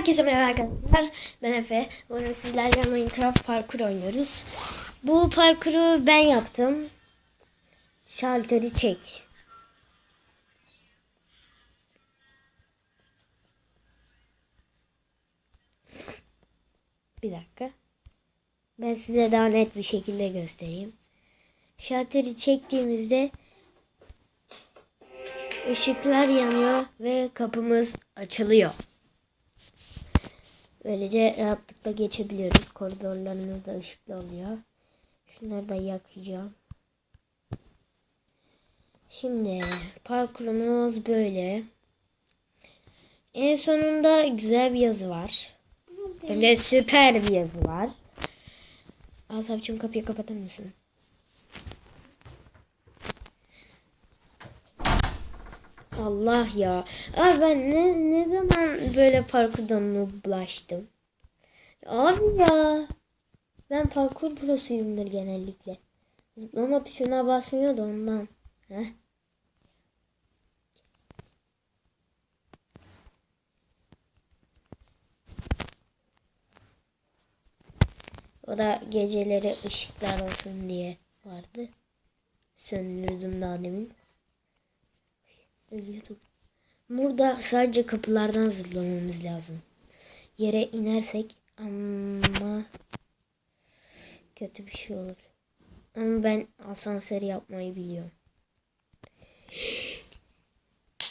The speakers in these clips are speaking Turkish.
Herkese merhaba arkadaşlar. Ben Efe. Bugün sizlerle Minecraft parkur oynuyoruz. Bu parkuru ben yaptım. Şalteri çek. Bir dakika. Ben size daha net bir şekilde göstereyim. Şalteri çektiğimizde ışıklar yanıyor ve kapımız açılıyor. Böylece rahatlıkla geçebiliyoruz. Koridorlarımız da ışıklı oluyor. Şunları da yakacağım. Şimdi parkurumuz böyle. En sonunda güzel bir yazı var. Böyle süper bir yazı var. Asapçım kapıyı kapatır mısın? Allah ya. Abi ben ne, ne zaman böyle parkurdan nooblaştım? Abi ya. Ben parkur prosuyumdur genellikle. Zıplama tuşuna basmıyor da ondan. Heh. O da geceleri ışıklar olsun diye vardı. Söndürdüm daha demin. Ölüyordum. Burada sadece kapılardan zıplamamız lazım. Yere inersek ama kötü bir şey olur. Ama ben asansör yapmayı biliyorum.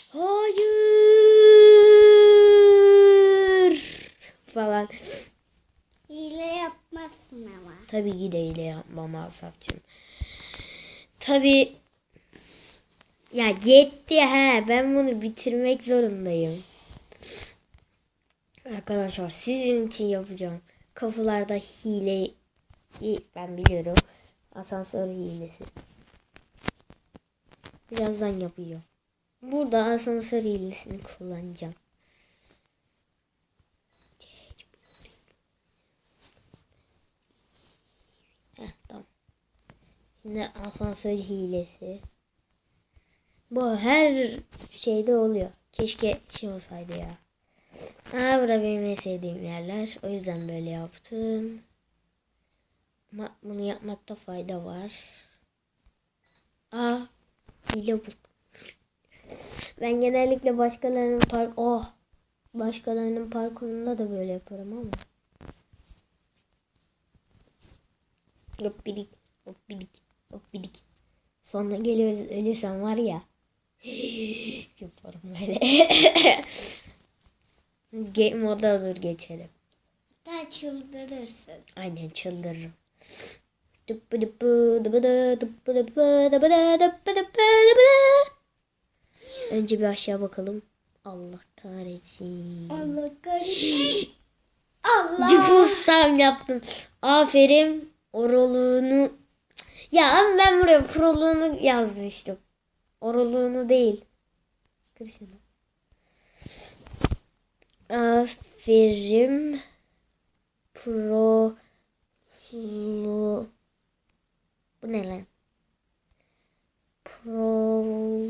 Hayır falan. Hile yapmazsın ama. Tabii ki de öyle yapmam Asaf'cığım. Tabii ya yetti he ben bunu bitirmek zorundayım. Arkadaşlar sizin için yapacağım. Kapılarda hile ben biliyorum. Asansör hilesi. Birazdan yapıyor. Burada asansör hilesini kullanacağım. Heh, tamam. Şimdi asansör hilesi. Bu her şeyde oluyor. Keşke şey olsaydı ya. Aa bura benim en sevdiğim yerler. O yüzden böyle yaptım. Ama bunu yapmakta fayda var. Aa hile buldum. Ben genellikle başkalarının park... Oh! Başkalarının parkurunda da böyle yaparım ama. Hop bidik, hop bidik, hop bidik. Sonra geliyoruz ölürsem var ya. Yaparım böyle. Game moda olur geçelim. Daha çıldırırsın. Aynen çıldırırım. Önce bir aşağı bakalım. Allah kahretsin. Allah kahretsin. Allah. Cıpılsam yaptım. Aferin. Oroluğunu. Ya ama ben buraya proluğunu yazmıştım. Oroluğunu değil. Kır şunu. Aferin. Pro. Bu ne lan? Proluğunu.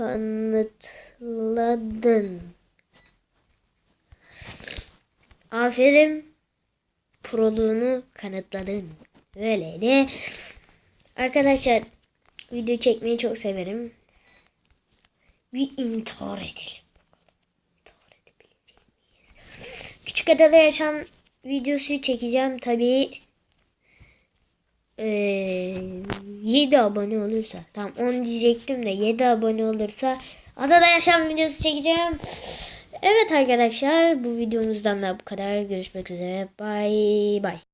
kanıtladın. Aferin. Proluğunu kanıtladın. Böyle de. Arkadaşlar video çekmeyi çok severim. Bir intihar edelim. İntihar edebilecek miyiz? Küçük Adada Yaşam videosu çekeceğim. Tabii ee, 7 abone olursa tam 10 diyecektim de 7 abone olursa adada yaşam videosu çekeceğim. Evet arkadaşlar bu videomuzdan da bu kadar. Görüşmek üzere. Bye bye.